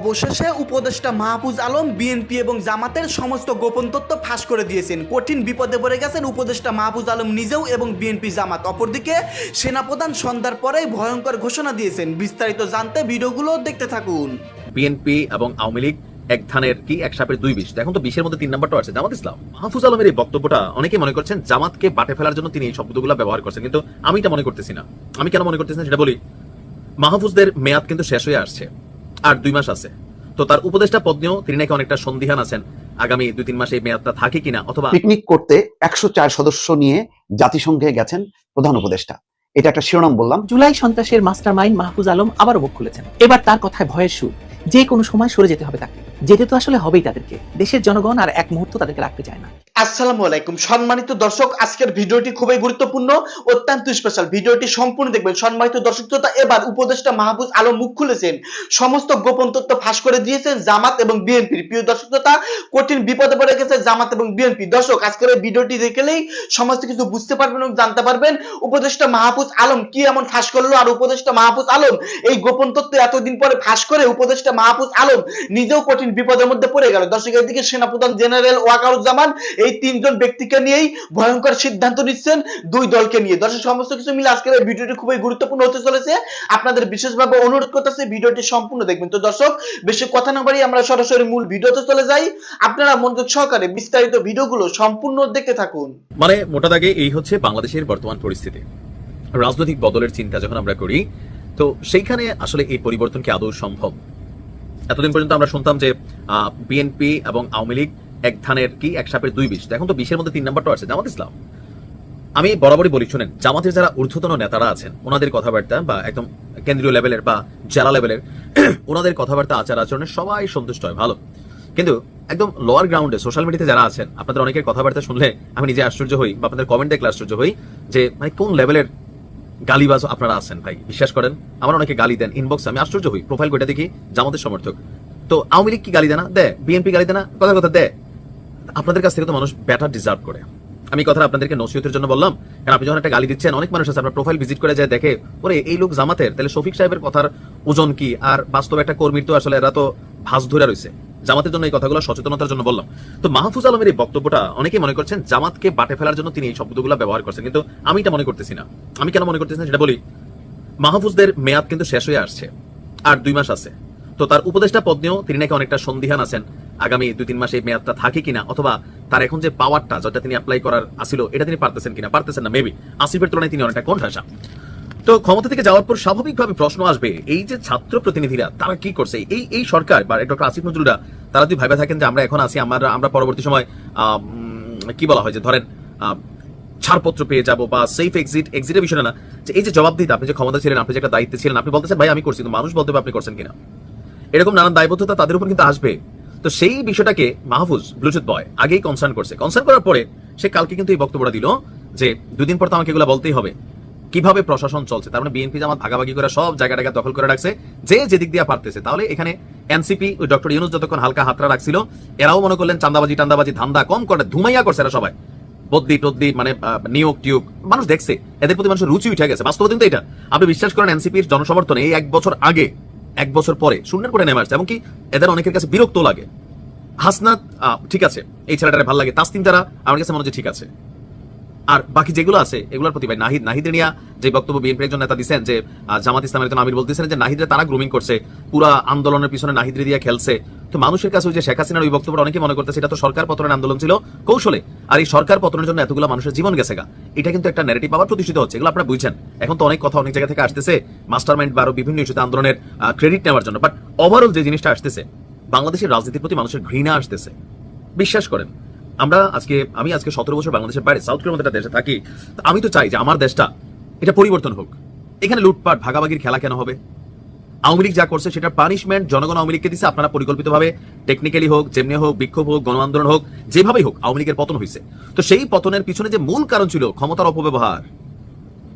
অবশেষে উপদেষ্টা মাহফুজ আলম, বিএনপি এবং জামাতের সমস্ত গোপন তথ্য ফাঁস করে দিয়েছেন। কঠিন বিপদে পড়ে গেছেন উপদেষ্টা মাহফুজ আলম নিজেও এবং বিএনপি জামাত। অপরদিকে সেনাপ্রধান সন্ধ্যার পরেই ভয়ঙ্কর ঘোষণা দিয়েছেন। বিস্তারিত জানতে ভিডিওগুলো দেখতে থাকুন। বিএনপি এবং আওয়ামী লীগ এক ধানের কি এক সাপের দুই বিষ? এখন তো, বিশের মধ্যে তিন নাম্বারটা আছে, জামাত ইসলাম। মাহফুজ আলমের এই বক্তব্যটা অনেকে মনে করছেন জামাতকে বাটে ফেলার জন্য তিনি এই শব্দগুলো ব্যবহার করছেন, কিন্তু আমি এটা মনে করতেছি না। আমি কেন মনে করতেছি না? সেটা বলি, মাহফুজদের মেয়াদ কিন্তু শেষ হয়ে আসছে। আর দুই মাস আছে। তো তার উপদেষ্টা পদ নিয়েও তিনি নাকি অনেকটা সন্দিহান আছেন। আগামী দুই তিন মাসে এই মেয়াদটা থাকে কিনা অথবা পিকনিক করতে একশো চার সদস্য নিয়ে জাতিসংঘে গেছেন প্রধান উপদেষ্টা। এটা একটা শিরোনাম বললাম। জুলাই সন্ত্রাসের মাস্টার মাইন্ড মাহফুজ আলম আবারও মুখ খুলেছেন। এবার তার কথায় ভয়ের সুর। যে কোনো সময় সরে যেতে হবে তাকে। যেতে তো আসলে হবেই তাদেরকে। দেশের জনগণ আর এক মুহূর্ত তাদেরকে রাখতে চায় না। আসসালামু আলাইকুম। সম্মানিত দর্শক, আজকের ভিডিওটি খুবই গুরুত্বপূর্ণ, অত্যন্ত স্পেশাল ভিডিওটি সম্পূর্ণ দেখবেন। সম্মানিত দর্শক শ্রোতা, এবার উপদেষ্টা মাহবুজ আলম মুখ খুলেছেন। সমস্ত গোপন তথ্য ফাঁস করে দিয়েছেন জামাত এবং বিএনপির প্রিয় দর্শক শ্রোতা, কঠিন বিপদে পড়ে গেছে জামাত এবং বিএনপি। দর্শক, আজকের এই ভিডিওটি দেখলেই সমস্ত কিছু বুঝতে পারবেন এবং জানতে পারবেন উপদেষ্টা মাহফুজ আলম কি এমন ফাঁস করল আর উপদেষ্টা মাহফুজ আলম এই গোপন তথ্য এতদিন পরে ফাঁস করে উপদেষ্টা মাহফুজ আলম নিজেও কঠিন বিপদের মধ্যে পড়ে গেল। দর্শক এদিকে সেনাপ্রধান জেনারেল ওয়াকারুজ্জামান এই তিনজন ব্যক্তিকে নিয়েই ভয়ঙ্কর সিদ্ধান্ত নিচ্ছেন দুই দলকে নিয়ে। দর্শক, সমস্ত কিছু মিলে আজকের এই ভিডিওটি খুবই গুরুত্বপূর্ণ হতে চলেছে। আপনাদের বিশেষভাবে অনুরোধ করতেছে ভিডিওটি সম্পূর্ণ দেখবেন। তো দর্শক, বেশি কথা না বাড়িয়ে আমরা সরাসরি মূল ভিডিওতে চলে যাই। আপনারা মনোযোগ সহকারে বিস্তারিত ভিডিওগুলো সম্পূর্ণ দেখতে থাকুন। মানে মোটা দাগে এই হচ্ছে বাংলাদেশের বর্তমান পরিস্থিতি। রাজনৈতিক বদলের চিন্তা যখন আমরা করি, তো সেইখানে আসলে এই পরিবর্তন কি আদৌ সম্ভব? এতদিন পর্যন্ত আমরা শুনতাম যে বিএনপি এবং আওয়ামী লীগ এক ধানের কি, এক সাপের দুই বিষ এখন তো বিশের মধ্যে তিন নাম্বারটা আছে, জামাত ইসলাম। আমি বরাবরই বলি, শুনেন, জামাতের যারা ঊর্ধ্বতন নেতারা আছেন, ওনাদের কথাবার্তা বা একদম কেন্দ্রীয় লেভেলের বা জেলা লেভেলের ওনাদের কথাবার্তা, আচার আচরণে সবাই সন্তুষ্ট হয়, ভালো। কিন্তু একদম লোয়ার গ্রাউন্ডে সোশ্যাল মিডিয়াতে যারা আছেন, আপনাদের অনেকের কথাবার্তা শুনলে আমি নিজে আশ্চর্য হই বা আপনাদের কমেন্ট দেখলে আশ্চর্য হই যে মানে কোন লেভেলের গালিবাজ আপনারা আছেন, ভাই। বিশ্বাস করেন, আমার অনেকে গালি দেন। ইনবক্স আমি আশ্চর্য হই। প্রোফাইল গোটা দেখি, জামাতের সমর্থক। তো আওয়ামী লীগ কি গালি দেয় না? দেয় বিএনপি গালি দেয় না? কথা কথা দেয় আপনাদের কাছ থেকে তো মানুষ ব্যাটার ডিজার্ভ করে। আমি কথা আপনাদেরকে নসিহতের জন্য বললাম। কারণ আপনি যখন একটা গালি দিচ্ছেন, অনেক মানুষ আছে, আপনার প্রোফাইল ভিজিট করে যায়, দেখে, ওরে, এই লোক জামাতের? তাহলে শফিক সাহেবের কথার ওজন কি? আর বাস্তব একটা কর্মীর তো আসলে এরা তো ভাস ধরে রয়েছে জামাতের জন্য এই কথাগুলো সচেতনতার জন্য বললাম। তো মাহফুজ আলমের এই বক্তব্যটা অনেকেই মনে করছেন জামাতকে বাটে ফেলার জন্য তিনি এই শব্দগুলো ব্যবহার করছেন। কিন্তু আমি এটা মনে করতেছি না। আমি কেন মনে করতেছি না? সেটা বলি, মাহফুজদের মেয়াদ কিন্তু শেষ হয়ে আসছে আর দুই মাস আছে। তো তার উপদেষ্টা পদ নিয়েও তিনি নাকি অনেকটা সন্দিহান আছেন। আগামী দুই তিন মাসে এই মেয়াদটা থাকে কিনা অথবা তার এখন যে পাওয়ারটা যেটা তিনি অ্যাপ্লাই করার আসিল এটা তিনি পারতেছেন কিনা? পারতেছেন না মেবি আসিফের তুলনায় তিনি অনেকটা কণ্ঠাসা। তো ক্ষমতা থেকে যাওয়ার পর স্বাভাবিকভাবে প্রশ্ন আসবে, এই যে ছাত্র প্রতিনিধিরা, তারা কি করছে? এই এই সরকার বা ডক্টর আসিফ নজরুলরা, তারা যদি ভাবে থাকেন যে আমরা এখন আছি, আমরা আমরা পরবর্তী সময় কি বলা হয় যে ধরেন ছাড়পত্র পেয়ে যাব বা সেফ এক্সিট এক্সিটের বিষয় না, যে এই যে জবাব দিতে আপনি যে ক্ষমতা ছিলেন, আপনি যে একটা দায়িত্বে ছিলেন, আপনি বলতেছেন, ভাই, আমি করছি। কিন্তু মানুষ বলতে আপনি করছেন কিনা? এরকম নানান দায়বদ্ধতা তাদের উপর কিন্তু আসবে। তো সেই বিষয়টাকে মাহফুজ, ব্লুটুথ বয় আগেই কনসার্ন করছে। কনসার্ন করার পরে সে কালকে কিন্তু এই বক্তব্যটা দিল যে, দুদিন পর তো আমাকে এগুলো বলতেই হবে। কীভাবে প্রশাসন চলছে, তার মানে বিএনপি জামাত ভাগাভাগি করে সব জায়গা টাকা দখল করে রাখছে, যে যেদিক দিয়ে পারতেছে। তাহলে এখানে এনসিপি ওই ডক্টর ইউনুস যতক্ষণ হালকা হাতরা রাখছিল, এরাও মনে করলেন চান্দাবাজি টান্দাবাজি ধান্দা কম করে, ধুমাইয়া করছে এরা সবাই। বদ্যি টদ্দি মানে নিয়োগ টিয়োগ, মানুষ দেখছে, এদের প্রতি মানুষের রুচি উঠে গেছে। বাস্তব কিন্তু এটা। আপনি বিশ্বাস করেন এনসিপির জনসমর্থনে এই এক বছর আগে, এক বছর পরে, শূন্যের করে নেমে আসছে, এমনকি এদের অনেকের কাছে বিরক্ত লাগে। হাসনাত ঠিক আছে, এই ছেলেটারে ভালো লাগে তাসতিন তারা আমার কাছে মনে হচ্ছে ঠিক আছে। আর বাকি যেগুলো আছে, এগুলোর প্রতি ভাই নাহিদ নাহিদের যে বক্তব্য বিএনপির একজন নেতা দিচ্ছেন যে জামাত ইসলামের একজন আমির বলতেছেন যে, নাহিদরে তারা গ্রুমিং করছে, পুরা আন্দোলনের পিছনে নাহিদরে দিয়ে খেলছে। তো মানুষের কাছে ওই যে শেখ হাসিনার ওই বক্তব্য অনেকে মনে করতেছে, এটা তো সরকার পতনের আন্দোলন ছিল, কৌশলে। আর এই সরকার পতনের জন্য এতগুলো মানুষের জীবন গেছে গা। এটা কিন্তু একটা ন্যারেটিভ আবার প্রতিষ্ঠিত হচ্ছে, এগুলো আপনারা বুঝছেন। এখন তো অনেক কথা অনেক জায়গা থেকে আসতেছে মাস্টার মাইন্ড বা বিভিন্ন ইস্যুতে আন্দোলনের ক্রেডিট নেওয়ার জন্য। বাট ওভারঅল যে জিনিসটা আসতেছে, বাংলাদেশের রাজনীতির প্রতি মানুষের ঘৃণা আসতেছে। বিশ্বাস করেন আমরা আজকে, আমি আজকে সতেরো বছর বাংলাদেশের বাইরে সাউথ কোরিয়ার একটা দেশে থাকি আমি তো চাই যে আমার দেশটা, এটা পরিবর্তন হোক। এখানে লুটপাট, ভাগাভাগির খেলা কেন হবে? আওয়ামী লীগ যা করছে, সেটা পানিশমেন্ট জনগণ আওয়ামী লীগকে দিচ্ছে আপনারা পরিকল্পিতভাবে টেকনিক্যালি হোক, যেমনি হোক, বিক্ষোভ হোক গণ আন্দোলন হোক, যেভাবেই হোক, আওয়ামী লীগের পতন হয়েছে তো সেই পতনের পিছনে যে মূল কারণ ছিল, ক্ষমতার অপব্যবহার,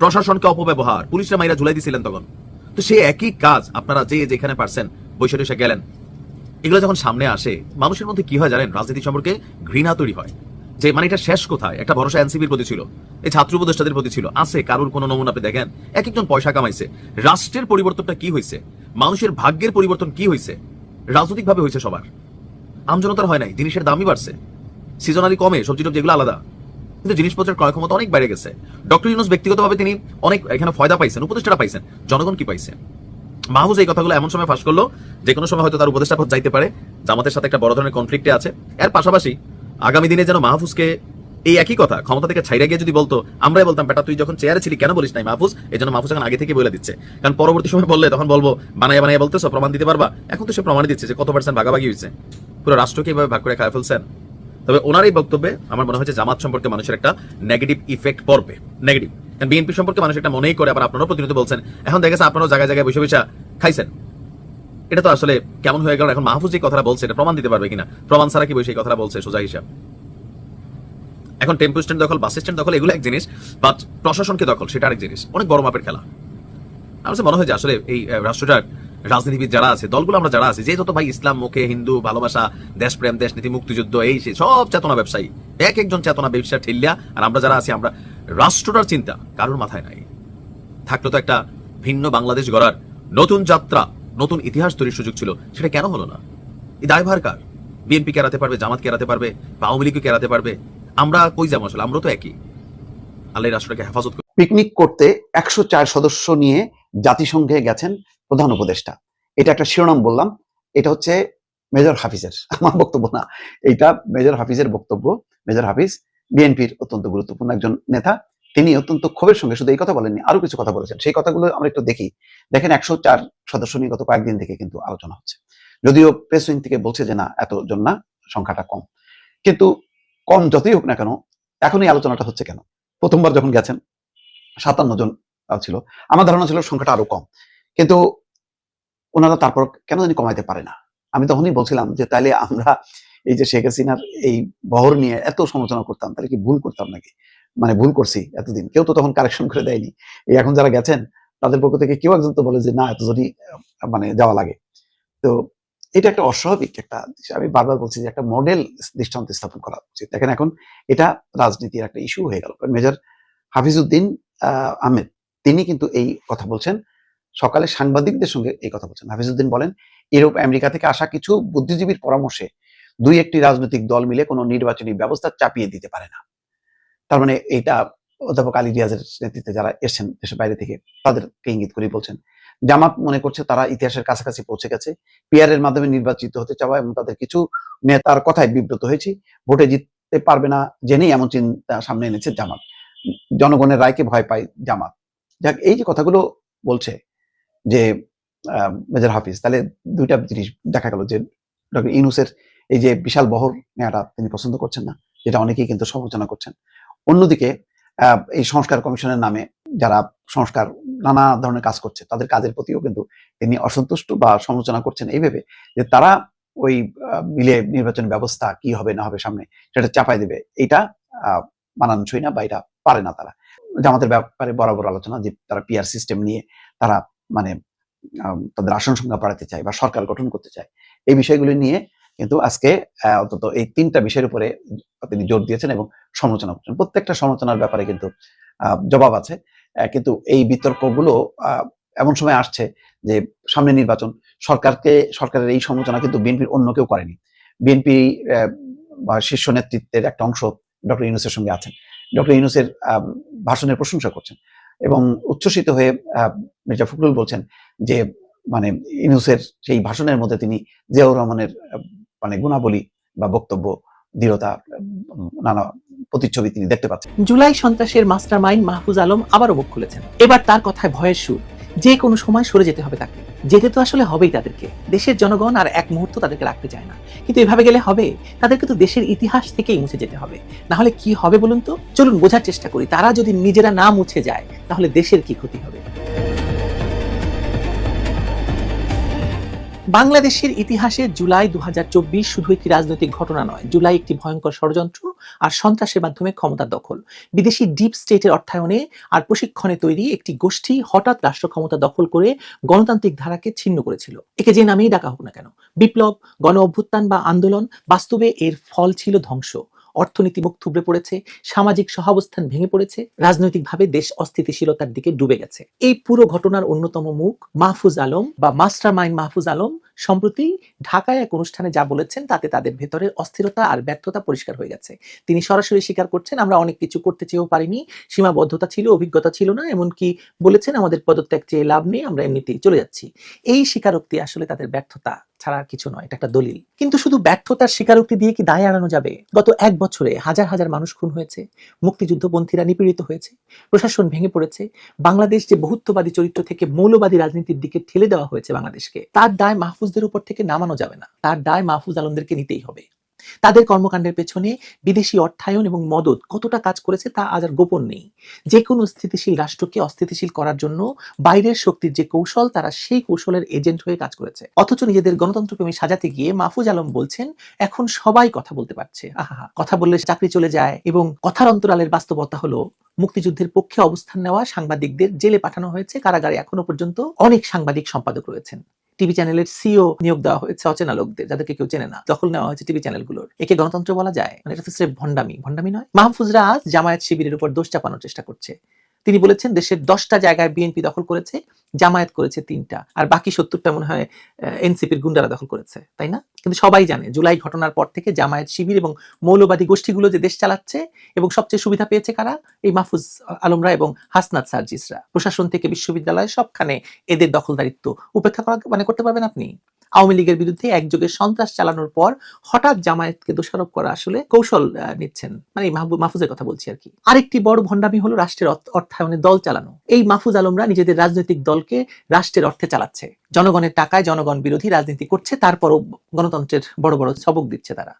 প্রশাসনকে অপব্যবহার, পুলিশরা মাইরা ঝুলাই দিছিলেন তখন। তো সেই একই কাজ আপনারা যে যেখানে পারছেন, বৈশাখ গেলেন। এগুলো যখন সামনে আসে, মানুষের মধ্যে কি হয় জানেন? রাজনীতি সম্পর্কে ঘৃণা তৈরি হয়। যে মানে এটা শেষ কোথায়? একটা ভরসা এনসিপির প্রতি ছিল। এই ছাত্র উপদেষ্টাদের প্রতি ছিল। আছে, কারোর কোনো নমুনা আপনি দেখেন? এক একজন পয়সা কামাইছে। রাষ্ট্রের পরিবর্তনটা কি হয়েছে মানুষের ভাগ্যের পরিবর্তন কি হয়েছে রাজনৈতিকভাবে হয়েছে সবার। আমজনতার হয় নাই, জিনিসের দামই বাড়ছে। সিজনালি কমে, সবজি টবজি এগুলো আলাদা। কিন্তু জিনিসপত্রের ক্রয় ক্ষমতা অনেক বেড়ে গেছে। ডক্টর ইউনুস ব্যক্তিগতভাবে তিনি অনেক এখানে ফয়দা পাইছেন, উপদেষ্টারা পাইছেন। জনগণ কি পাইছে? মাহফুজ এই কথাগুলো এমন সময় ফাঁস করল যে কোনো সময় হয়তো তার উপদেষ্টা পদ যাইতে পারে। জামাতের সাথে একটা বড় ধরনের কনফ্লিক্টে আছে। এর পাশাপাশি আগামী দিনে যেন মাহফুজকে এই একই কথা, ক্ষমতা থেকে ছাইরা গিয়ে যদি বলতো, আমরাই বলতাম, বেটা, তুই যখন চেয়ারে ছিলি, কেন বলিস নাই মাহফুজ? এই জন্য মাহফুজ এখন আগে থেকে বলে দিচ্ছে। কারণ পরবর্তী সময় বললে তখন বলব বানায় বানায় বলতেছো, প্রমাণ দিতে পারবা? এখন তো সে প্রমাণ দিচ্ছে যে কত পার্সেন্ট ভাগাভাগি হয়েছে পুরো রাষ্ট্রকে এভাবে ভাগ করে খায় ফেলছেন। তবে ওনার এই বক্তব্যে আমার মনে হচ্ছে জামাত সম্পর্কে মানুষের একটা নেগেটিভ ইফেক্ট পড়বে। নেগেটিভ কারণ বিএনপি সম্পর্কে মানুষ একটা মনেই করে, আবার আপনারাও প্রতিনিয়ত বলছেন, এখন দেখা যাচ্ছে আপনারাও জায়গায় জায়গায় বসে বসে খাইছেন। এটা তো আসলে কেমন হয়ে গেল? এখন মাহফুজ যে কথাটা বলছে, এটা প্রমাণ দিতে পারবে কিনা? প্রমাণ ছাড়া কি বসে এই কথাটা বলছে সোজা হিসাব। এখন টেম্পো স্ট্যান্ড দখল, বাস স্ট্যান্ড দখল, এগুলো এক জিনিস বাট প্রশাসনকে দখল, সেটা আরেক জিনিস। অনেক বড় মাপের খেলা। আমার মনে হয় যে আসলে এই রাষ্ট্রটার রাজনীতিবিদ যারা আছে, দলগুলো আমরা যারা আছি যে যত ভাই ইসলাম, মুখে হিন্দু, ভালোবাসা, দেশপ্রেম দেশনীতি মুক্তিযুদ্ধ, এই সেই সব চেতনা ব্যবসায়ী। এক একজন চেতনা ব্যবসা ঠেলিয়া, আর আমরা যারা আছি, আমরা রাষ্ট্রটার চিন্তা কারোর মাথায় নাই। থাকল তো একটা ভিন্ন বাংলাদেশ গড়ার নতুন যাত্রা, নতুন ইতিহাস তৈরির সুযোগ ছিল, সেটা কেন হলো না? এই দায়ভার কার? বিএনপি কেরাতে পারবে, জামাত কেরাতে পারবে আওয়ামী লীগও কেরাতে পারবে, আমরা কই যাব আসলে? আমরা তো একই। আল্লাহ এই রাষ্ট্রটাকে হেফাজত পিকনিক করতে একশো চার সদস্য নিয়ে জাতিসংঘে গেছেন প্রধান উপদেষ্টা। এটা একটা শিরোনাম বললাম। এটা হচ্ছে মেজর হাফিজের, আমার বক্তব্য না। এটা মেজর হাফিজের বক্তব্য। মেজর হাফিজ বিএনপির অত্যন্ত গুরুত্বপূর্ণ একজন নেতা। তিনি অত্যন্ত ক্ষোভের সঙ্গে শুধু এই কথা বলেননি আরও কিছু কথা বলেছেন। সেই কথাগুলো আমরা একটু দেখি। দেখেন, একশো চার সদস্য নিয়ে গত কয়েকদিন থেকে কিন্তু আলোচনা হচ্ছে। যদিও প্রেস উইং থেকে বলছে যে না, এতজন না, সংখ্যাটা কম। কিন্তু কম যতই হোক না কেন, এখন এই আলোচনাটা হচ্ছে কেন? প্রথমবার যখন গেছেন, সাতান্ন জন ছিল। আমার ধারণা ছিল সংখ্যাটা আরও কম। কিন্তু ওনারা তারপর কেন জানি কমাইতে পারে না। আমি তখনই বলছিলাম যে তাইলে আমরা এই যে শেখ হাসিনার এই বহর নিয়ে এত সমালোচনা করতাম তাহলে কি ভুল করতাম নাকি? মানে ভুল করছি এতদিন। কেউ তো তখন কারেকশন করে দেয়নি। এই এখন যারা গেছেন তাদের পক্ষ থেকে কেউ একজন তো বলে যে না এতজনই মানে যাওয়া লাগে। তো এটা একটা অস্বাভাবিক একটা আমি বারবার বলছি যে একটা মডেল দৃষ্টান্ত স্থাপন করা উচিত। দেখেন এখন এটা রাজনীতির একটা ইস্যু হয়ে গেল। মেজর হাফিজউদ্দিন আহ, আহমেদ তিনি কিন্তু এই কথা বলছেন। সকালে সাংবাদিকদের সঙ্গে এই কথা বলছেন। হাফিজউদ্দিন বলেন, ইউরোপ, আমেরিকা থেকে আসা কিছু বুদ্ধিজীবীর পরামর্শে দুই একটি রাজনৈতিক দল মিলে কোনো নির্বাচনী ব্যবস্থা চাপিয়ে দিতে পারে না। তার মানে এটা অধ্যাপক আলী রিয়াজের নেতৃত্বে যারা এসেছেন দেশের বাইরে থেকে, তাদেরকে ইঙ্গিত করে বলছেন, জামাত মনে করছে তারা ইতিহাসের কাছাকাছি পৌঁছে গেছে। পিআর এর মাধ্যমে নির্বাচিত হতে চাওয়া এবং তাদের কিছু নেতার কথায় বিব্রত হয়েছি। ভোটে জিততে পারবে না জেনেই এমন চিন্তা সামনে এনেছে জামাত। জনগণের রায়কে ভয় পায় জামাত। যাক, এই যে কথাগুলো বলছে যে মেজর হাফিজ, তাহলে দুইটা জিনিস দেখা গেল যে, ডক্টর ইনুসের এই যে বিশাল বহর নেওয়াটা তিনি পছন্দ করছেন না, যেটা অনেকেই কিন্তু সমালোচনা করছেন। অন্যদিকে এই সংস্কার কমিশনের নামে যারা সংস্কার নানা ধরনের কাজ করছে, তাদের কাজের প্রতিও কিন্তু তিনি অসন্তুষ্ট বা সমালোচনা করছেন। এই ভেবে যে তারা ওই মিলে নির্বাচন ব্যবস্থা কি হবে না হবে সামনে সেটা চাপাই দেবে, এটা মানানসই না বা এটা পারে না তারা। জামাতের ব্যাপারে বরাবর আলোচনা যে তারা পিআর সিস্টেম নিয়ে তারা মানে তাদের আসন সংখ্যা বাড়াতে চায় বা সরকার গঠন করতে চায়। এই বিষয়গুলি নিয়ে কিন্তু আজকে অন্তত এই তিনটা বিষয়ের উপরে তিনি জোর দিয়েছেন এবং সমালোচনা করছেন। প্রত্যেকটা সমালোচনার ব্যাপারে কিন্তু জবাব আছে। কিন্তু এই বিতর্কগুলো এমন সময় আসছে যে সামনে নির্বাচন, সরকারকে, সরকারের এই সমালোচনা কিন্তু বিএনপির অন্য কেউ করেনি। বিএনপি বা শীর্ষ নেতৃত্বের একটা অংশ ডক্টর ইউনুসের সঙ্গে আছেন। ডক্টর ইউনুসের ভাষণের প্রশংসা করছেন। এবং উচ্ছ্বসিত হয়ে মির্জা ফখরুল বলছেন যে মানে ইনুসের সেই ভাষণের মধ্যে তিনি জিয়াউর রহমানের মানে গুণাবলী বা বক্তব্য, দৃঢ়তা নানা প্রতিচ্ছবি তিনি দেখতে পাচ্ছেন। জুলাই সন্ত্রাসের মাস্টার মাইন্ড মাহফুজ আলম আবারও মুখ খুলেছেন। এবার তার কথায় ভয়ের সুর। যে কোনো সময় সরে যেতে হবে তাকে। যেতে তো আসলে হবেই তাদেরকে। দেশের জনগণ আর এক মুহূর্ত তাদেরকে রাখতে চায় না। কিন্তু এভাবে গেলে হবে? তাদেরকে তো দেশের ইতিহাস থেকেই মুছে যেতে হবে। না হলে কি হবে বলুন তো? চলুন বোঝার চেষ্টা করি। তারা যদি নিজেরা না মুছে যায়, তাহলে দেশের কি ক্ষতি হবে? বাংলাদেশের ইতিহাসে জুলাই দু শুধু একটি রাজনৈতিক ঘটনা নয়, জুলাই একটি ভয়ঙ্কর ষড়যন্ত্র আর সন্ত্রাসের মাধ্যমে ক্ষমতা দখল। বিদেশি ডিপ স্টেটের অর্থায়নে আর প্রশিক্ষণে তৈরি একটি গোষ্ঠী হঠাৎ রাষ্ট্র ক্ষমতা দখল করে গণতান্ত্রিক ধারাকে ছিন্ন করেছিল। একে যে নামেই ডাকা হোক না কেন, বিপ্লব, গণ অভ্যুত্থান বা আন্দোলন বাস্তবে এর ফল ছিল ধ্বংস। অর্থনীতি মুখ থুবড়ে পড়েছে, সামাজিক সহাবস্থান ভেঙে পড়েছে, রাজনৈতিকভাবে দেশ অস্থিতিশীলতার দিকে ডুবে গেছে। এই পুরো ঘটনার অন্যতম মুখ মাহফুজ আলম বা মাস্টার মাইন্ড মাহফুজ আলম সম্প্রতি ঢাকায় এক অনুষ্ঠানে যা বলেছেন, তাতে তাদের ভেতরের অস্থিরতা আর ব্যর্থতা পরিষ্কার হয়ে গেছে। তিনি সরাসরি স্বীকার করছেন, আমরা অনেক কিছু করতে চেয়েও পারিনি, সীমাবদ্ধতা ছিল, অভিজ্ঞতা ছিল না, এমনকি বলেছেন, আমাদের পদত্যাগ চেয়ে লাভ নেই, আমরা এমনিতেই চলে যাচ্ছি। এই স্বীকারোক্তি আসলে তাদের ব্যর্থতা ছাড়া কিছু নয়, এটা একটা দলিল। কিন্তু শুধু ব্যর্থতার স্বীকারোক্তি দিয়ে কি দায় এড়ানো যাবে? গত এক বছরে হাজার হাজার মানুষ খুন হয়েছে, মুক্তিযুদ্ধপন্থীরা নিপীড়িত হয়েছে, প্রশাসন ভেঙে পড়েছে, বাংলাদেশ যে বহুত্ববাদী চরিত্র থেকে মৌলবাদী রাজনীতির দিকে ঠেলে দেওয়া হয়েছে বাংলাদেশকে, তার দায় মাহফুজদের উপর থেকে নামানো যাবে না। তার দায় মাহফুজ আলমদেরকে নিতেই হবে। তাদের কর্মকাণ্ডের পেছনে বিদেশি অর্থায়ন এবং মদত কতটা কাজ করেছে তা আজ আর গোপন নেই। যে কোনো স্থিতিশীল রাষ্ট্রকে অস্থিতিশীল করার জন্য বাইরের শক্তির যে কৌশল, তারা সেই কৌশলের এজেন্ট হয়ে কাজ করেছে। অথচ নিজেদের গণতন্ত্রপ্রেমী সাজাতে গিয়ে মাহফুজ আলম বলছেন, এখন সবাই কথা বলতে পারছে। আহা, কথা বললে চাকরি চলে যায় এবং কথার অন্তরালের বাস্তবতা হলো মুক্তিযুদ্ধের পক্ষে অবস্থান নেওয়া সাংবাদিকদের জেলে পাঠানো হয়েছে। কারাগারে এখনও পর্যন্ত অনেক সাংবাদিক সম্পাদক রয়েছেন। টিভি চ্যানেলের সিও নিয়োগ দেওয়া হয়েছে অচেনা লোকদের, যাদেরকে কেউ চেনে না। দখল নেওয়া হয়েছে টিভি চ্যানেলগুলোর। একে গণতন্ত্র বলা যায়। মানে এটা তো স্রেফ ভণ্ডামি। ভণ্ডামি নয়। মাহফুজরা আজ জামায়াত শিবিরের উপর দোষ চাপানোর চেষ্টা করছে। তিনি বলেছেন, দেশের দশটা জায়গায় বিএনপি দখল করেছে, জামায়াত করেছে তিনটা। আর বাকি সত্তরটা মনে হয় এনসিপির গুন্ডারা দখল করেছে, তাই না? কিন্তু সবাই জানে, জুলাই ঘটনার পর থেকে জামায়াত শিবির এবং মৌলবাদী গোষ্ঠীগুলো যে দেশ চালাচ্ছে এবং সবচেয়ে সুবিধা পেয়েছে কারা? এই মাহফুজ আলমরা এবং হাসনাত সার্জিসরা। প্রশাসন থেকে বিশ্ববিদ্যালয় সবখানে এদের দখলদারিত্ব উপেক্ষা করা মানে করতে পারবেন আপনি? আওয়ামী লীগের বিরুদ্ধে একযোগে সন্ত্রাস চালানোর পর হঠাৎ জামায়াতকে দোষারোপ করা আসলে কৌশল নিচ্ছেন। মানে মাহফুজের কথা বলছি আর কি। আরেকটি বড় ভণ্ডামি হলো রাষ্ট্রের অর্থায়নে দল চালানো। এই মাহফুজ আলমরা নিজেদের রাজনৈতিক দলকে রাষ্ট্রের অর্থে চালাচ্ছে। জনগণের টাকায় জনগণ বিরোধী রাজনীতি করছে, তারপরও গণতন্ত্রের বড় বড় সবক দিচ্ছে তারা।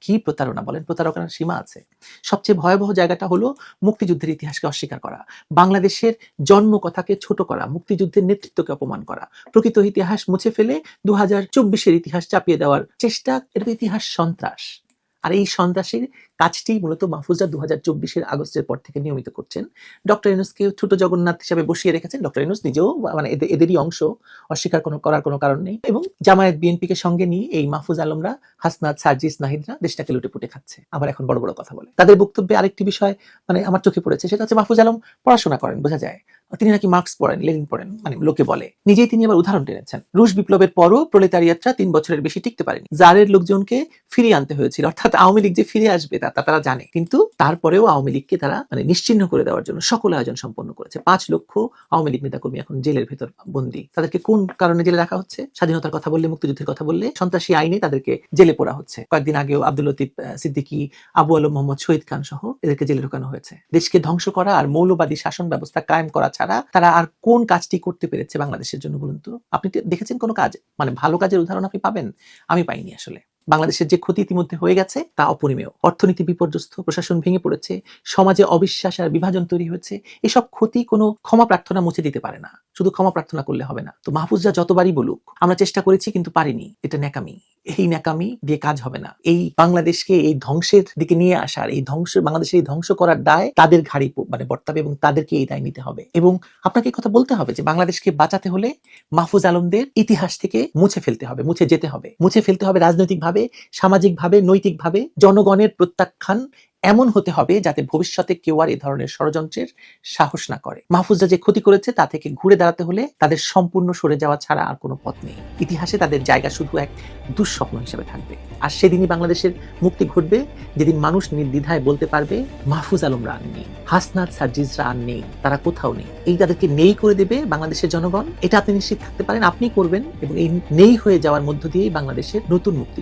কি প্রতারণা বলেন? প্রতারণার সীমা আছে। সবচেয়ে ভয়াবহ জায়গাটা হলো মুক্তিযুদ্ধের ইতিহাসকে অস্বীকার করা। বাংলাদেশের জন্ম কথাকে ছোট করা, মুক্তিযুদ্ধের নেতৃত্বকে অপমান করা। প্রকৃত ইতিহাস মুছে ফেলে দু হাজার চব্বিশের ইতিহাস চাপিয়ে দেওয়ার চেষ্টা, এটা ইতিহাস সন্ত্রাস। আর এই সন্ত্রাসের কাজটি মূলত মাহফুজা দু হাজার চব্বিশের আগস্টের পর থেকে নিয়মিত করছেন। ডক্টর ইনুসকে ছোট জগন্নাথ হিসাবে বসিয়ে রেখেছেন। ডক্টর ইনুস নিজেও মানে এদের- এদেরই অংশ, অস্বীকার কোনো, করার কোনো কারণ নেই। এবং জামায়াত বিএনপিকে সঙ্গে নিয়ে এই মাহফুজ আলমরা, হাসনাত, সার্জিস, নাহিদরা দেশটাকে লুটে পুটে খাচ্ছে। আবার এখন বড় বড় কথা বলে। তাদের বক্তব্যে আরেকটি বিষয় মানে আমার চোখে পড়েছে, সেটা হচ্ছে মাহফুজ আলম পড়াশোনা করেন, বোঝা যায়। তিনি নাকি মার্কস পড়েন, লেনিন পড়েন মানে লোকে বলে। নিজেই তিনি আবার উদাহরণ টেনেছেন। রুশ বিপ্লবের পরও প্রলেতারিয়াতরা তিন বছরের বেশি টিকতে পারেনি। জারের লোকজনকে ফিরিয়ে আনতে হয়েছিল। অর্থাৎ আওয়ামী লীগ যে ফিরে আসবে তা তারা জানে। কিন্তু তারপরেও আওয়ামী লীগকে তারা মানে নিশ্চিহ্ন করে দেওয়ার জন্য সকল আয়োজন সম্পন্ন করেছে। পাঁচ লক্ষ আওয়ামী লীগ নেতাকর্মী এখন জেলের ভেতর বন্দী। তাদেরকে কোন কারণে জেলে রাখা হচ্ছে? স্বাধীনতার কথা বললে, মুক্তিযুদ্ধের কথা বললে সন্ত্রাসী আইনে তাদেরকে জেলে পোড়া হচ্ছে। কয়েকদিন আগেও আব্দুল লতিফ সিদ্দিকী, আবু আলম মোহাম্মদ, শহীদ খান সহ এদেরকে জেলে ঢোকানো হয়েছে। দেশকে ধ্বংস করা আর মৌলবাদী শাসন ব্যবস্থা কায়েম করা ছাড়া তারা আর কোন কাজটি করতে পেরেছে বাংলাদেশের জন্য বলুন তো? আপনি দেখেছেন কোনো কাজ? মানে ভালো কাজের উদাহরণ আপনি পাবেন? আমি পাইনি আসলে। বাংলাদেশের যে ক্ষতি ইতিমধ্যে হয়ে গেছে, তা অপরিমেয়। অর্থনীতি বিপর্যস্ত, প্রশাসন ভেঙে পড়েছে, সমাজে অবিশ্বাস আর বিভাজন তৈরি হয়েছে, এসব ক্ষতি কোনো ক্ষমা প্রার্থনা মুছে দিতে পারে না। শুধু ক্ষমা প্রার্থনা করলে হবে না। তো মাহফুজরা যতবারই বলুক, আমরা চেষ্টা করেছি কিন্তু পারিনি। এটা ন্যাকামি। এই ন্যাকামি দিয়ে কাজ হবে না। এই বাংলাদেশকে এই ধ্বংসের দিকে নিয়ে আসার, এই ধ্বংস বাংলাদেশের এই ধ্বংস করার দায় তাদের ঘাড়ি মানে বর্তাবে এবং তাদেরকে এই দায় নিতে হবে। এবং আপনাকে কথা বলতে হবে যে বাংলাদেশকে বাঁচাতে হলে মাহফুজ আলমদের ইতিহাস থেকে মুছে ফেলতে হবে, মুছে যেতে হবে। মুছে ফেলতে হবে রাজনৈতিকভাবে সামাজিকভাবে, নৈতিকভাবে জনগণের প্রত্যাখ্যান এমন হতে হবে যাতে ভবিষ্যতে কেউ আর এই ধরনের ষড়যন্ত্রের সাহস না করে। মাহফুজরা যে ক্ষতি করেছে তা থেকে ঘুরে দাঁড়াতে হলে তাদের সম্পূর্ণ সরে যাওয়া ছাড়া আর কোনো পথ নেই। ইতিহাসে তাদের জায়গা শুধু এক দুঃস্বপ্ন হিসেবে থাকবে। আর সেদিনই বাংলাদেশের মুক্তি ঘটবে যেদিন মানুষ নির্দ্বিধায় বলতে পারবে, মাহফুজ আলমরা আর নেই, হাসনাত সার্জিসরা আর নেই, তারা কোথাও নেই। এই তাদেরকে নেই করে দেবে বাংলাদেশের জনগণ। এটা আপনি নিশ্চিত থাকতে পারেন আপনি করবেন এবং এই নেই হয়ে যাওয়ার মধ্য দিয়েই বাংলাদেশের নতুন মুক্তি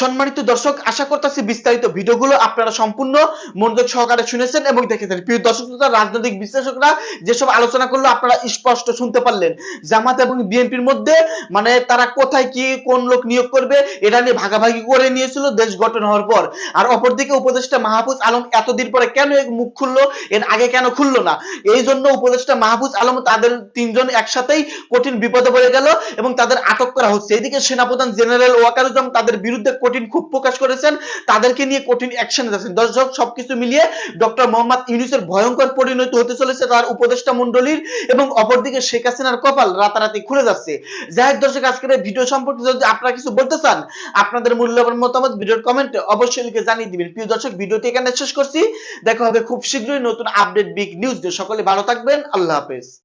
সম্মানিত দর্শক, আশা করতেছি বিস্তারিত ভিডিওগুলো আপনারা সম্পূর্ণ মনোযোগ সহকারে শুনেছেন এবং দেখেছেন। প্রিয় দর্শক রাজনৈতিক বিশ্লেষকরা যেসব আলোচনা করল আপনারা স্পষ্ট শুনতে পারলেন। জামাত এবং বিএনপির মধ্যে মানে তারা কোথায় কি, কোন লোক নিয়োগ করবে, এটা নিয়ে ভাগাভাগি করে নিয়েছিল, দেশ গঠন হওয়ার পর। আর অপরদিকে উপদেষ্টা মাহফুজ আলম এতদিন পরে কেন মুখ খুললো, এর আগে কেন খুললো না? এই জন্য উপদেষ্টা মাহফুজ আলম তাদের তিনজন একসাথেই কঠিন বিপদে পড়ে গেল এবং তাদের আটক করা হচ্ছে। এদিকে সেনাপ্রধান জেনারেল ওয়াকারুজ্জাম তাদের বিরুদ্ধে কঠিন ক্ষোভ প্রকাশ করেছেন। তাদেরকে নিয়ে কঠিন অ্যাকশন যাচ্ছেন দর্শক, সবকিছু মিলিয়ে ডক্টর মোহাম্মদ ইউনুসের ভয়ঙ্কর পরিণতি হতে চলেছে তার উপদেষ্টা মন্ডলীর এবং অপরদিকে শেখ হাসিনার কপাল রাতারাতি খুলে যাচ্ছে। যাই হোক দর্শক, আজকের ভিডিও সম্পর্কে যদি আপনারা কিছু বলতে চান, আপনাদের মূল্যবান মতামত ভিডিওর কমেন্টে অবশ্যই লিখে জানিয়ে দিবেন। প্রিয় দর্শক, ভিডিওটি এখানে শেষ করছি। দেখা হবে খুব শীঘ্রই নতুন আপডেট বিগ নিউজ দিয়ে সকলে ভালো থাকবেন। আল্লাহ হাফেজ।